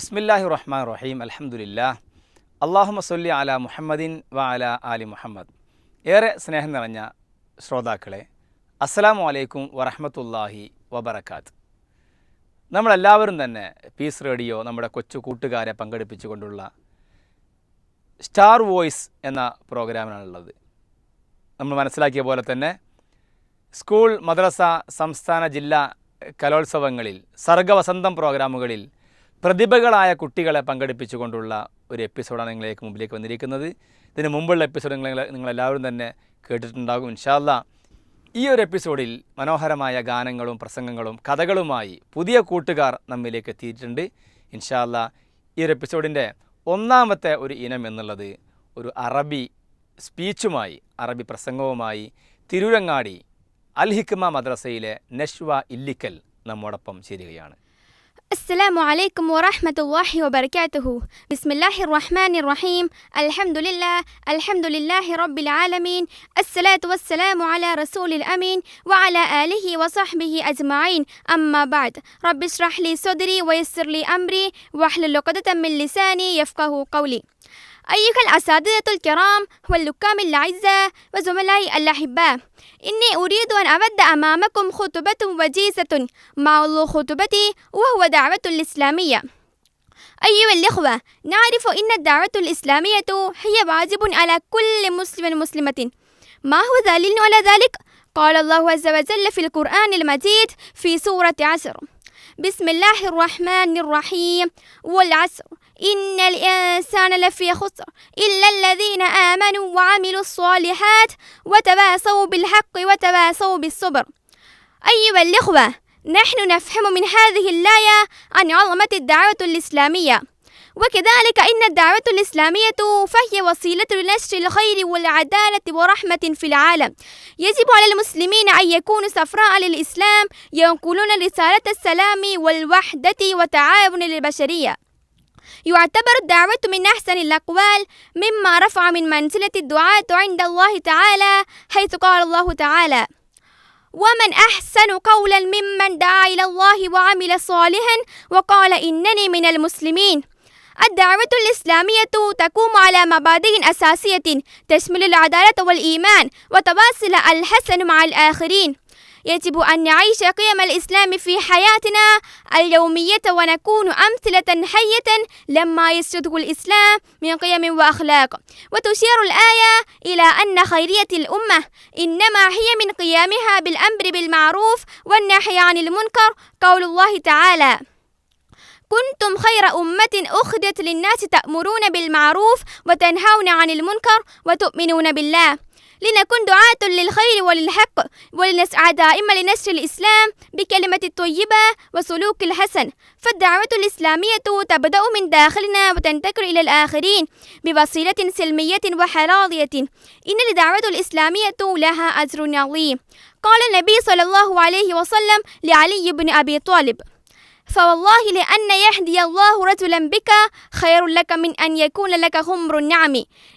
ബിസ്മില്ലാഹി റഹ്മാൻ റഹീം അലഹമുല്ല അള്ളാഹു മസൊല്ലി അല മുഹമ്മദിൻ വ അല അലി മുഹമ്മദ്. ഏറെ സ്നേഹം നിറഞ്ഞ ശ്രോതാക്കളെ അസ്സലാമു അലൈക്കും വറഹമത്തല്ലാഹി വബർക്കാത്ത് നമ്മളെല്ലാവരും തന്നെ പീസ് റേഡിയോ നമ്മുടെ കൊച്ചു കൂട്ടുകാരെ പങ്കെടുപ്പിച്ചുകൊണ്ടുള്ള സ്റ്റാർ വോയിസ് എന്ന പ്രോഗ്രാമിനാണുള്ളത് നമ്മൾ മനസ്സിലാക്കിയ പോലെ തന്നെ സ്കൂൾ മദ്രസ സംസ്ഥാന ജില്ലാ കലോത്സവങ്ങളിൽ സർഗവസന്തം പ്രോഗ്രാമുകളിൽ പ്രതിഭകളായ കുട്ടികളെ പങ്കെടുപ്പിച്ചുകൊണ്ടുള്ള ഒരു എപ്പിസോഡാണ് നിങ്ങളിലേക്ക് മുമ്പിലേക്ക് വന്നിരിക്കുന്നത്. ഇതിന് മുമ്പുള്ള എപ്പിസോഡ് നിങ്ങൾ നിങ്ങളെല്ലാവരും തന്നെ കേട്ടിട്ടുണ്ടാകും. ഇൻഷാല്ല ഈ ഒരു എപ്പിസോഡിൽ മനോഹരമായ ഗാനങ്ങളും പ്രസംഗങ്ങളും കഥകളുമായി പുതിയ കൂട്ടുകാർ നമ്മിലേക്ക് എത്തിയിട്ടുണ്ട്. ഇൻഷാല്ല ഈ ഒരു എപ്പിസോഡിന്റെ ഒന്നാമത്തെ ഒരു ഇനം എന്നുള്ളത് ഒരു അറബി സ്പീച്ചുമായി അറബി പ്രസംഗവുമായി തിരുരങ്ങാടി അൽ ഹിക്മ മദ്രസയിലെ നഷ്വ ഇല്ലിക്കൽ നമ്മോടൊപ്പം ചേരുകയാണ്. السلام عليكم ورحمة الله وبركاته. بسم الله الرحمن الرحيم. الحمد لله الحمد لله رب العالمين. الصلاة والسلام على رسول الأمين وعلى آله وصحبه أجمعين. أما بعد رب اشرح لي صدري ويسر لي أمري واحلل عقدة من لساني يفقه قولي. أيها الأساتذة الكرام واللكام الأعزاء وزملائي الأحباء إني أريد أن أبدأ أمامكم خطبة وجيزة موضوع خطبتي وهو دعوة الإسلامية. أيها الإخوة نعرف أن الدعوة الإسلامية هي واجب على كل مسلم ومسلمة. ما هو دليل على ذلك؟ قال الله عز وجل في القرآن المجيد في سورة عسر بسم الله الرحمن الرحيم. والعسر إن الإنسان لفي خسر. إلا الذين آمنوا وعملوا الصالحات وتواصوا بالحق وتواصوا بالصبر. أيها الإخوة نحن نفهم من هذه الآية عن عظمة الدعوة الإسلامية. وكذلك إن الدعوة الإسلامية فهي وسيلة لنشر الخير والعدالة ورحمة في العالم. يجب على المسلمين أن يكونوا سفراء للإسلام ينقلون رسالة السلام والوحدة وتعاون للبشرية. يعتبر الدعوة من أحسن الأقوال مما رفع من منزلة الدعاة عند الله تعالى حيث قال الله تعالى ومن أحسن قولا ممن دعا إلى الله وعمل صالحا وقال إنني من المسلمين الدعوة الإسلامية تقوم على مبادئ أساسية تشمل العدالة والإيمان وتواصل الحسن مع الآخرين. يجب أن نعيش قيم الإسلام في حياتنا اليومية ونكون أمثلة حية لما يسجده الإسلام من قيم وأخلاق. وتشير الآية إلى أن خيرية الأمة إنما هي من قيامها بالأمر بالمعروف والنهي عن المنكر قول الله تعالى. كنتم خير أمة أخرجت للناس تأمرون بالمعروف وتنهون عن المنكر وتؤمنون بالله. لنكن دعاة للخير وللحق ولنسعى دائما لنشر الإسلام بكلمة الطيبة وسلوك الحسن. فالدعوة الإسلامية تبدأ من داخلنا وتنتقل إلى الآخرين بوسيلة سلمية وحراضية. إن الدعوة الإسلامية لها أجر عظيم. قال النبي صلى الله عليه وسلم لعلي بن أبي طالب فوالله لأن يهدي الله رجلا بك خير لك من أن يكون لك خمر النعم.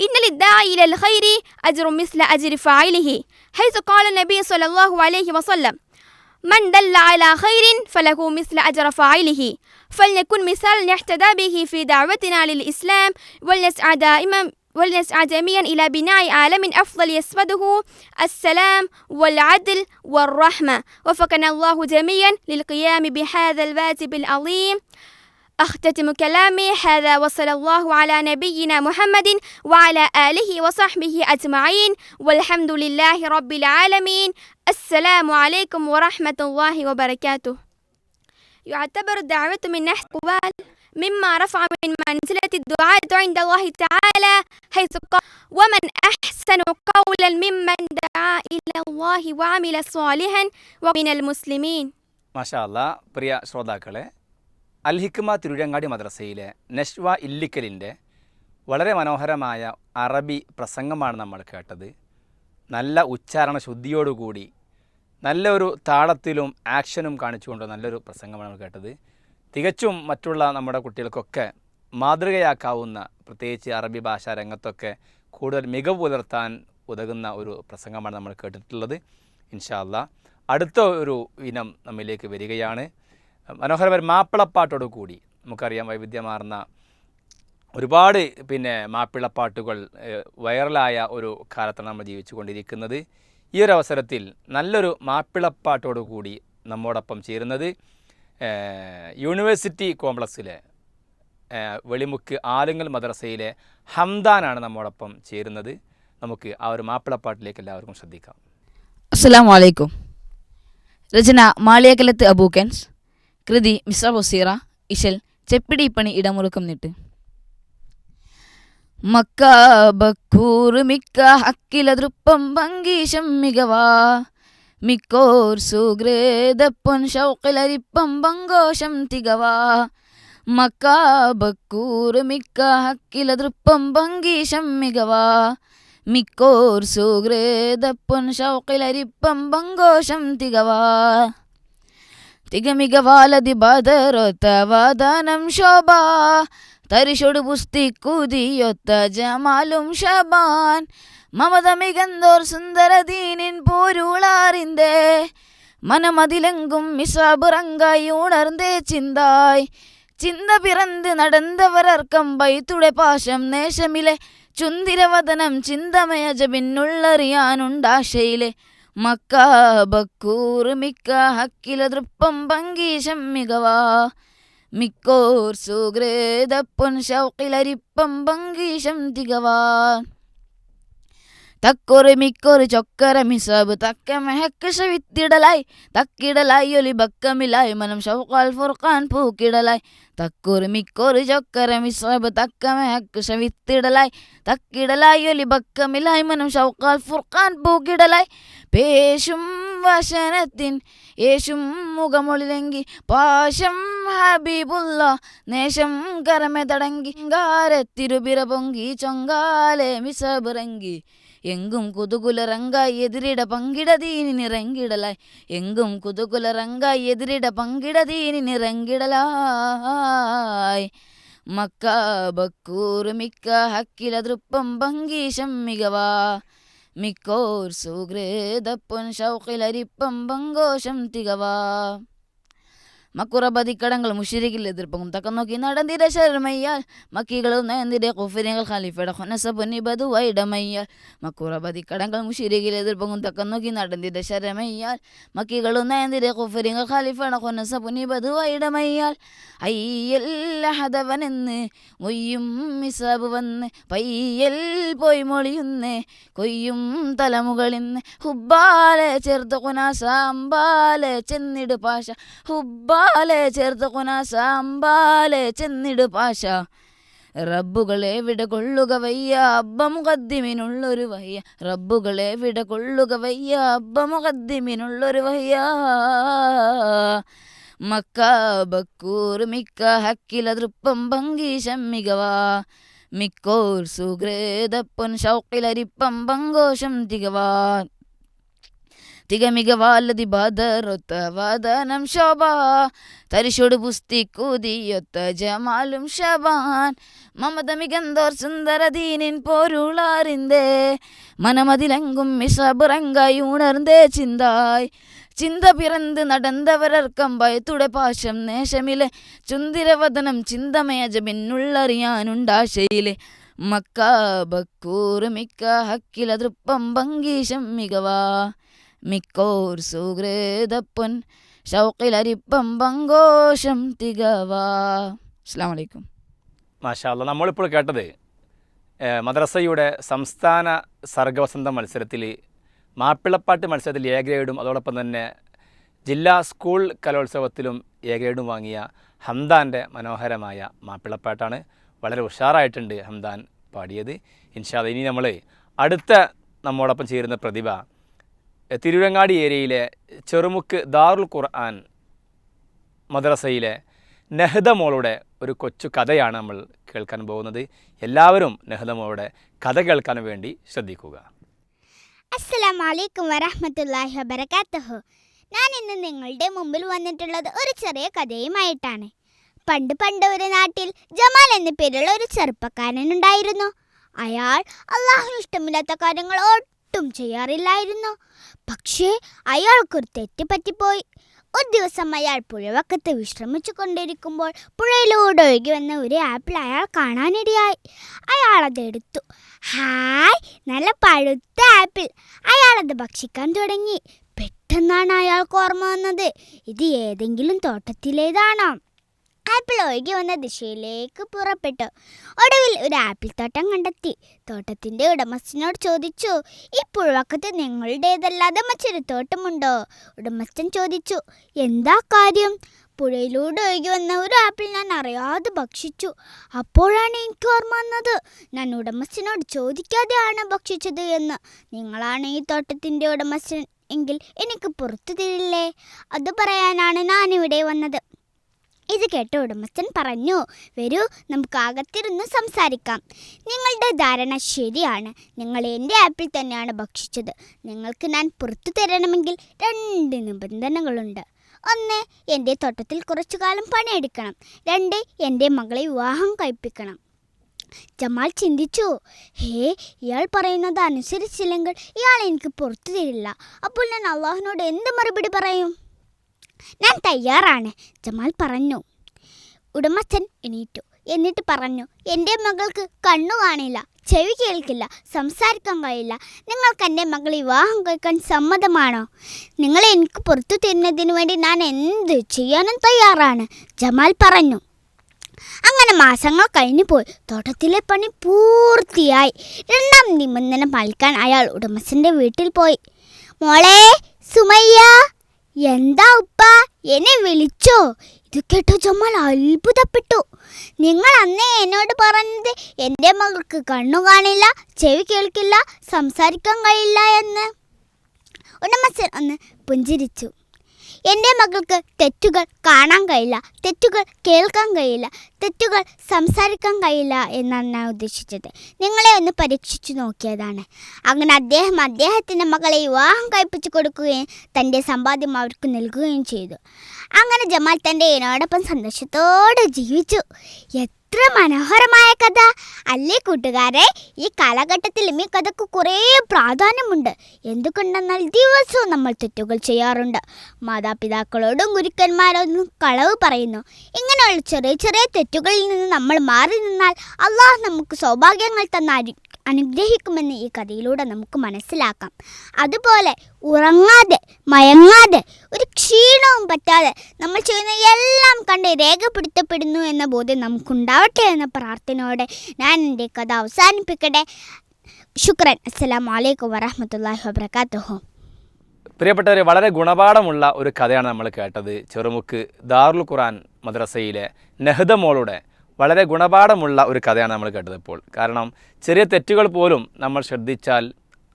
إن للداعي إلى الخير أجر مثل أجر فاعله حيث قال النبي صلى الله عليه وسلم من دل على خير فله مثل أجر فاعله. فليكن مثال نحتدى به في دعوتنا للإسلام ولنسعى دائما ولنسعى جميعا إلى بناء عالم أفضل يسبده السلام والعدل والرحمة. وفقنا الله جميعا للقيام بهذا الواجب العظيم. أختتم كلامي. هذا وصلى الله على نبينا محمد وعلى آله وصحبه أجمعين. والحمد لله رب العالمين. السلام عليكم ورحمة الله وبركاته. يعتبر الدعوة من نحو قبال مما رفع من منزلة الدعاة عند الله تعالى حيث قال ومن أحسن قولا ممن دعا إلى الله وعمل صالحا ومن المسلمين മാഷാ അല്ല പ്രിയ ശ്രോതാക്കളെ അൽ ഹിക്മ തിരുരങ്ങാടി മദ്രസയിലെ നഷ്വ ഇല്ലിക്കലിൻ്റെ വളരെ മനോഹരമായ അറബി പ്രസംഗമാണ് നമ്മൾ കേട്ടത് നല്ല ഉച്ചാരണ ശുദ്ധിയോടുകൂടി നല്ലൊരു താളത്തിലും ആക്ഷനും കാണിച്ചുകൊണ്ട് നല്ലൊരു പ്രസംഗമാണ് നമ്മൾ കേട്ടത് തികച്ചും മറ്റുള്ള നമ്മുടെ കുട്ടികൾക്കൊക്കെ മാതൃകയാക്കാവുന്ന പ്രത്യേകിച്ച് അറബി ഭാഷാ രംഗത്തൊക്കെ കൂടുതൽ മികവ് പുലർത്താൻ ഉതകുന്ന ഒരു പ്രസംഗമാണ് നമ്മൾ കേട്ടിട്ടുള്ളത്. ഇൻഷാല്ല അടുത്ത ഒരു ഇനം നമ്മിലേക്ക് വരികയാണ്. മനോഹരമായ ഒരു മാപ്പിളപ്പാട്ടോട് കൂടി നമുക്കറിയാം വൈവിധ്യമാർന്ന ഒരുപാട് പിന്നെ മാപ്പിളപ്പാട്ടുകൾ വൈറലായ ഒരു കാലത്താണ് നമ്മൾ ജീവിച്ചു കൊണ്ടിരിക്കുന്നത് ഈ ഒരു അവസരത്തിൽ നല്ലൊരു മാപ്പിളപ്പാട്ടോടു കൂടി നമ്മോടൊപ്പം ചേരുന്നത് യൂണിവേഴ്സിറ്റി കോംപ്ലക്സിലെ വെളിമുക്ക് ആലുങ്ങൽ മദ്രസയിലെ ഹംദാനാണ് നമ്മോടൊപ്പം ചേരുന്നത്. നമുക്ക് ആ ഒരു മാപ്പിളപ്പാട്ടിലേക്ക് എല്ലാവർക്കും ശ്രദ്ധിക്കാം. അസ്സാം വലൈക്കും രചന മാളിയകലത്ത് അബൂക്കൻസ് കൃതി മിസ്ര ബൊസീറ ഇശൽ ചെപ്പിടിപ്പണി ഇടമുറുക്കം നിട്ട്. മക്ക ബക്കൂർ മിക്ക ഹക്കില ദൃപ്പം ഭംഗീശം മികവാ. മിക്കോർ സുഗ്രേതപ്പൊൻ ഷൗക്കിലരിപ്പം പങ്കോഷം തികവാ. മക്ക ബക്കൂർ മിക്ക ഹക്കില തൃപ്പം ഭംഗീശം മികവാ. മിക്കോർ സുഗ്രേതപ്പൊൻ ഷൗക്കിലരിപ്പം പങ്കോഷം തികവാ. തികമികവാലതി ബദറൊത്ത വാദാനം ശോഭ. തരിശൊടു പുസ്തി കുതിയൊത്ത ജമാലും ഷബാൻ മമത മികന്തോർ സുന്ദര ദീനിൻ പോരുളാറിന്തേ. മനമതിലെങ്കും മിസാബുറങ്കായി ഉണർന്നേ ചിന്തായ്. ചിന്ത പിറന്ന് നടന്നവരർക്കം വൈത്തുടെ പാശം നേശമിലെ. ചുന്തിരവതനം ചിന്തമയജബിന്നുള്ളറിയാനുണ്ടാശയിലെ മക്ക ബക്കൂർ മിക്ക ഹക്കില തൃപ്പം പങ്കീശം മികവാ. മിക്കോർ സുഗ്രേദപ്പൊൻ ഷൗക്കിലരിപ്പം പങ്കീശം തികവാ തക്കൊരു മിക്കൊരു ചൊക്കര മിസാബ് തക്ക മെഹക്കശ വിത്തിടലായി തക്കിടലായി ഒലി ബക്കമിലായി മനം ഷൗക്കാൽ ഫുർഖാൻ പൂക്കിടലായി. തക്കൊരു മിക്കൊരു ചൊക്കര മിസാബ് തക്ക മെഹക്കശ വിത്തിടലായി തക്കിടലായി ഒലി ബക്കമിലായി മനം ഷൗക്കാൽ ഫുർഖാൻ പൂക്കിടലായി. പേശും വശനത്തിൻ യേശും മുഖമൊളിലെങ്കി പാശം ഹബീബുള്ള നേശം കരമെ തടങ്കി ഗാരത്തിരുപിറ പൊങ്കി ചൊങ്കാലെ മിസബിറങ്ങി എങ്കും കുതുകുല റങ്കായി എതിരിട പങ്കിട ദീനിറങ്ങിടലായി എങ്കും കുതുകുല റങ്കായി എതിരിട പങ്കിട ദീനിറങ്ങിടലായി മക്ക ബക്കൂർ മിക്ക ഹക്കില ദൃപ്പം ഭംഗീശം മികവാ മിക്കോർ സുഗ്രേദപ്പൊൻ ഷൗഖിലരിപ്പം പങ്കോശം തികവാ. മക്കുറബതിക്കടങ്ങൾ മുഷിരിക്കിൽ എതിർപ്പും തക്കം നോക്കി നടന്തിര ശരമയ്യാൽ മക്കികളും നയന്തിരെ കുഫരിങ്ങൾ ഖലീഫയുടെ ഹൊനസപ്പൊന്നി ബതുവൈടമയ്യാൽ മക്കുറബതിക്കടങ്ങൾ മുഷിരിക്കിൽ എതിർപ്പും തക്കം നോക്കി നടന്തിര ശരമയ്യാൽ മക്കികളും നയന്തിരെ കുഫരിങ്ങൾ ഖലീഫയുടെ ഹൊനസപ്പൊന്നി ബതുവൈടമയ്യാൽ അയ്യല്ലഹദവനെന്ന് മൊയ്യും മിസാബ് വന്ന് പയ്യൽ പോയി മൊഴിയുന്ന് കൊയ്യും തലമുകളിന്ന് ഹുബ്ബാലെ ചേർത്ത് കുനാസ അമ്പാലെ ചെന്നിട് പാശ ഹുബ്ബാലെ ചേർത്ത് അമ്പാലെ ചെന്നിട് പാശ. റബ്ബുകളെ വിട കൊള്ളുക വയ്യ? അബ്ബ മുഖദ്ദിമിനുള്ളൊരു വയ്യ. റബ്ബുകളെ വിട കൊള്ളുക വയ്യ? അബ്ബ മുഖദ്ദിമിനുള്ളൊരു വയ്യ. മക്ക ബക്കൂർ മിക്ക ഹക്കില തൃപ്പം ഭംഗീശം മികവാ മിക്കോർ സുഗ്രേദപ്പൊൻ ഷൗക്കിലരിപ്പം ബങ്കോശം തികമിക വാലതി ബദറൊത്ത വദനം ശോഭ. തരിശോട് പുസ്തി കൂതിയൊത്ത ജമാലും ശബാൻ. മമത മികന്തോർ സുന്ദര ദീനിൻ പോരുളാറിന്തേ. മനമതിലെങ്കും മിഷബുറങ്കായി ഉണർന്നേ ചിന്തായ്. ചിന്ത പിറന്ന് നടന്നവരർക്കമ്പായി തുടപാശം നേശമിലെ. ചുന്തിരവദനം ചിന്തമേജമിന്നുള്ളറിയാനുണ്ടാശയിലെ മക്ക ബക്കൂർ മിക്ക ഹക്കില തൃപ്പം ഭംഗീശം മികവാ. മിക്കോർ സുഗ്രേദപ്പൊൻ ഷൗക്കിലരിപ്പം പങ്കോഷം തികവാ. അസ്സാം വലൈക്കും മാഷാല്ല നമ്മളിപ്പോൾ കേട്ടത് മദ്രസയുടെ സംസ്ഥാന സർഗവസന്ത മത്സരത്തിൽ മാപ്പിളപ്പാട്ട് മത്സരത്തിൽ എ ഗ്രേഡും അതോടൊപ്പം തന്നെ ജില്ലാ സ്കൂൾ കലോത്സവത്തിലും എ ഗ്രേഡും വാങ്ങിയ ഹംദാന്റെ മനോഹരമായ മാപ്പിളപ്പാട്ടാണ്. വളരെ ഉഷാറായിട്ടുണ്ട് ഹംദാൻ പാടിയത്. ഇൻഷാദ് ഇനി നമ്മൾ അടുത്ത നമ്മോടൊപ്പം ചേരുന്ന പ്രതിഭ എഹ്, തിരുവരങ്ങാടി ഏരിയയിലെ ചെറുമുക്ക് ദാറുൽ ഖുർആൻ മദ്രസയിലെ നെഹ്ദ മോളുടെ ഒരു കൊച്ചു കഥയാണ് നമ്മൾ കേൾക്കാൻ പോകുന്നത്. എല്ലാവരും നെഹ്ദ മോളുടെ കഥ കേൾക്കാൻ വേണ്ടി ശ്രദ്ധിക്കുക. അസ്സലാമു അലൈക്കും വറഹ്മത്തുള്ളാഹി വബറകാതുഹു ഞാൻ ഇന്ന് നിങ്ങളുടെ മുമ്പിൽ വന്നിട്ടുള്ളത് ഒരു ചെറിയ കഥയുമായിട്ടാണ്. പണ്ട് പണ്ട് ഒരു നാട്ടിൽ ജമാൽ എന്ന പേരുള്ള ഒരു ചെറുപ്പക്കാരൻ ഉണ്ടായിരുന്നു. അയാൾ അള്ളാഹുന് ഇഷ്ടമില്ലാത്ത കാര്യങ്ങൾ ഒട്ടും ചെയ്യാറില്ലായിരുന്നു. പക്ഷേ അയാൾക്കൊരു തെറ്റ് പറ്റിപ്പോയി. ഒരു ദിവസം അയാൾ പുഴവക്കത്ത് വിശ്രമിച്ചു കൊണ്ടിരിക്കുമ്പോൾ പുഴയിലൂടെ ഒഴുകി വന്ന ഒരു ആപ്പിൾ അയാൾ കാണാനിടയായി. അയാൾ അതെടുത്തു ഹായ് നല്ല പഴുത്ത ആപ്പിൾ. അയാളത് ഭക്ഷിക്കാൻ തുടങ്ങി. പെട്ടെന്നാണ് അയാൾക്ക് ഓർമ്മ വന്നത്. ഇത് ഏതെങ്കിലും തോട്ടത്തിലേതാണോ? ആപ്പിൾ ഒഴുകി വന്ന ദിശയിലേക്ക് പുറപ്പെട്ടു. ഒടുവിൽ ഒരു ആപ്പിൾ തോട്ടം കണ്ടെത്തി. തോട്ടത്തിന്റെ ഉടമസ്ഥനോട് ചോദിച്ചു ഈ പുഴവക്കത്ത് നിങ്ങളുടേതല്ലാതെ മറ്റൊരു തോട്ടമുണ്ടോ? ഉടമസ്ഥൻ ചോദിച്ചു എന്താ കാര്യം? പുഴയിലൂടെ ഒഴുകി വന്ന ഒരു ആപ്പിൾ ഞാൻ അറിയാതെ ഭക്ഷിച്ചു. അപ്പോഴാണ് എനിക്ക് ഓർമ്മ വന്നത്. ഞാൻ ഉടമസ്ഥനോട് ചോദിക്കാതെയാണ് ഭക്ഷിച്ചത് എന്ന്. നിങ്ങളാണ് ഈ തോട്ടത്തിന്റെ ഉടമസ്ഥൻ എങ്കിൽ എനിക്ക് പുറത്തു തരില്ലേ? അത് പറയാനാണ് ഞാനിവിടെ വന്നത്. ഇത് കേട്ട ഉടമസ്ഥൻ പറഞ്ഞു വരൂ നമുക്ക് അകത്തിരുന്ന് സംസാരിക്കാം. നിങ്ങളുടെ ധാരണ ശരിയാണ്. നിങ്ങൾ എന്റെ ആപ്പിൾ തന്നെയാണ് ഭക്ഷിച്ചത്. നിങ്ങൾക്ക് ഞാൻ പുറത്തു തരണമെങ്കിൽ രണ്ട് നിബന്ധനകളുണ്ട്. ഒന്ന് എന്റെ തോട്ടത്തിൽ കുറച്ചു കാലം പണിയെടുക്കണം. രണ്ട് എന്റെ മകളെ വിവാഹം കഴിപ്പിക്കണം. ജമാൽ ചിന്തിച്ചു ഹേ ഇയാൾ പറയുന്നത് അനുസരിച്ചില്ലെങ്കിൽ ഇയാൾ എനിക്ക് പുറത്തു തരില്ല. അപ്പോൾ ഞാൻ അള്ളാഹുവിനോട് എന്ത് മറുപടി പറയും? ഞാൻ തയ്യാറാണ് ജമാൽ പറഞ്ഞു. ഉടമസ്ഥൻ എണീറ്റു. എന്നിട്ട് പറഞ്ഞു എന്റെ മകൾക്ക് കണ്ണു കാണില്ല ചെവി കേൾക്കില്ല സംസാരിക്കാൻ കഴിയില്ല. നിങ്ങൾക്ക് എന്റെ മകളെ വിവാഹം കഴിക്കാൻ സമ്മതമാണോ? നിങ്ങളെ എനിക്ക് പുറത്തു തരുന്നതിന് വേണ്ടി ഞാൻ എന്ത് ചെയ്യാനും തയ്യാറാണ് ജമാൽ പറഞ്ഞു. അങ്ങനെ മാസങ്ങൾ കഴിഞ്ഞു പോയി. തോട്ടത്തിലെ പണി പൂർത്തിയായി. രണ്ടാം നിബന്ധന പാലിക്കാൻ അയാൾ ഉടമസ്ഥന്റെ വീട്ടിൽ പോയി. മോളെ സുമയ്യ എന്താ ഉപ്പ? എന്നെ വിളിച്ചോ? ഇത് കേട്ടോ ജമാൽ അത്ഭുതപ്പെട്ടു. നിങ്ങൾ അന്നേ എന്നോട് പറഞ്ഞത് എന്റെ മകൾക്ക് കണ്ണു കാണില്ല ചെവി കേൾക്കില്ല സംസാരിക്കാൻ കഴിയില്ല എന്ന്. ഉടമസ്ഥൻ ഒന്ന് പുഞ്ചിരിച്ചു. എന്റെ മകൾക്ക് തെറ്റുകൾ കാണാൻ കഴിയില്ല തെറ്റുകൾ കേൾക്കാൻ കഴിയില്ല തെറ്റുകൾ സംസാരിക്കാൻ കഴിയില്ല എന്നാണ് ഞാൻ ഉദ്ദേശിച്ചത്. നിങ്ങളെ ഒന്ന് പരീക്ഷിച്ചു നോക്കിയതാണ്. അങ്ങനെ അദ്ദേഹം അദ്ദേഹത്തിന്റെ മകളെ വിവാഹം കഴിപ്പിച്ചു കൊടുക്കുകയും തന്റെ സമ്പാദ്യം അവർക്ക് നൽകുകയും ചെയ്തു. അങ്ങനെ ജമാൽ തന്റെ എന്നോടൊപ്പം സന്തോഷത്തോടെ ജീവിച്ചു. എത്ര മനോഹരമായ കഥ. അല്ലേ കൂട്ടുകാരെ? ഈ കാലഘട്ടത്തിലും ഈ കഥക്ക് കുറേ പ്രാധാന്യമുണ്ട്. എന്തുകൊണ്ടെന്നാൽ ദിവസവും നമ്മൾ തെറ്റുകൾ ചെയ്യാറുണ്ട്. മാതാപിതാക്കളോടും ഗുരുക്കന്മാരോടും കളവ് പറയുന്നു. ഇങ്ങനെയുള്ള ചെറിയ ചെറിയ തെറ്റുകളിൽ നിന്ന് നമ്മൾ മാറി നിന്നാൽ അള്ളാഹ് നമുക്ക് സൗഭാഗ്യങ്ങൾ തന്ന അനു- അനുഗ്രഹിക്കുമെന്ന് ഈ കഥയിലൂടെ നമുക്ക് മനസ്സിലാക്കാം. അതുപോലെ ഉറങ്ങാതെ മയങ്ങാതെ ഒരു ക്ഷീണവും പറ്റാതെ നമ്മൾ ചെയ്യുന്ന എല്ലാം കണ്ട് രേഖപ്പെടുത്തപ്പെടുന്നു എന്ന ബോധ്യം നമുക്കുണ്ടാവട്ടെ എന്ന പ്രാർത്ഥനയോടെ ഞാൻ എന്റെ കഥ അവസാനിപ്പിക്കട്ടെ. ശുക്രൻ അസ്സലാമു വലൈക്കും വറഹമത്തല്ലാഹി വബർക്കാത്തുഹു പ്രിയപ്പെട്ടവരെ വളരെ ഗുണപാഠമുള്ള ഒരു കഥയാണ് നമ്മൾ കേട്ടത്. ചെറുമുക്ക് ദാറുൽ ഖുറാൻ മദ്രസയിലെ നെഹ്ദ മോളുടെ വളരെ ഗുണപാഠമുള്ള ഒരു കഥയാണ് നമ്മൾ കേട്ടത് ഇപ്പോൾ. കാരണം ചെറിയ തെറ്റുകൾ പോലും നമ്മൾ ശ്രദ്ധിച്ചാൽ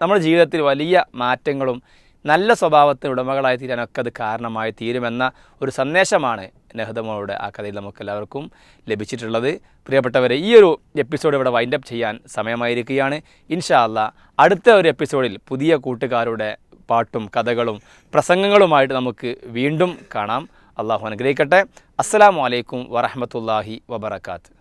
നമ്മുടെ ജീവിതത്തിൽ വലിയ മാറ്റങ്ങളും നല്ല സ്വഭാവത്തിന് ഉടമകളായി തീരാനൊക്കെ അത് കാരണമായി തീരുമെന്ന ഒരു സന്ദേശമാണ് നെഹ്ദമോളുടെ ആ കഥയിൽ നമുക്കെല്ലാവർക്കും ലഭിച്ചിട്ടുള്ളത്. പ്രിയപ്പെട്ടവരെ ഈ ഒരു എപ്പിസോഡ് ഇവിടെ വൈൻഡപ്പ് ചെയ്യാൻ സമയമായിരിക്കുകയാണ്. ഇൻഷാ അല്ലാ അടുത്ത ഒരു എപ്പിസോഡിൽ പുതിയ കൂട്ടുകാരുടെ പാട്ടും കഥകളും പ്രസംഗങ്ങളുമായിട്ട് നമുക്ക് വീണ്ടും കാണാം. അള്ളാഹു അനുഗ്രഹിക്കട്ടെ. അസ്സാം വലൈക്കും വറഹമത്തല്ലാഹി വബർക്കാത്ത്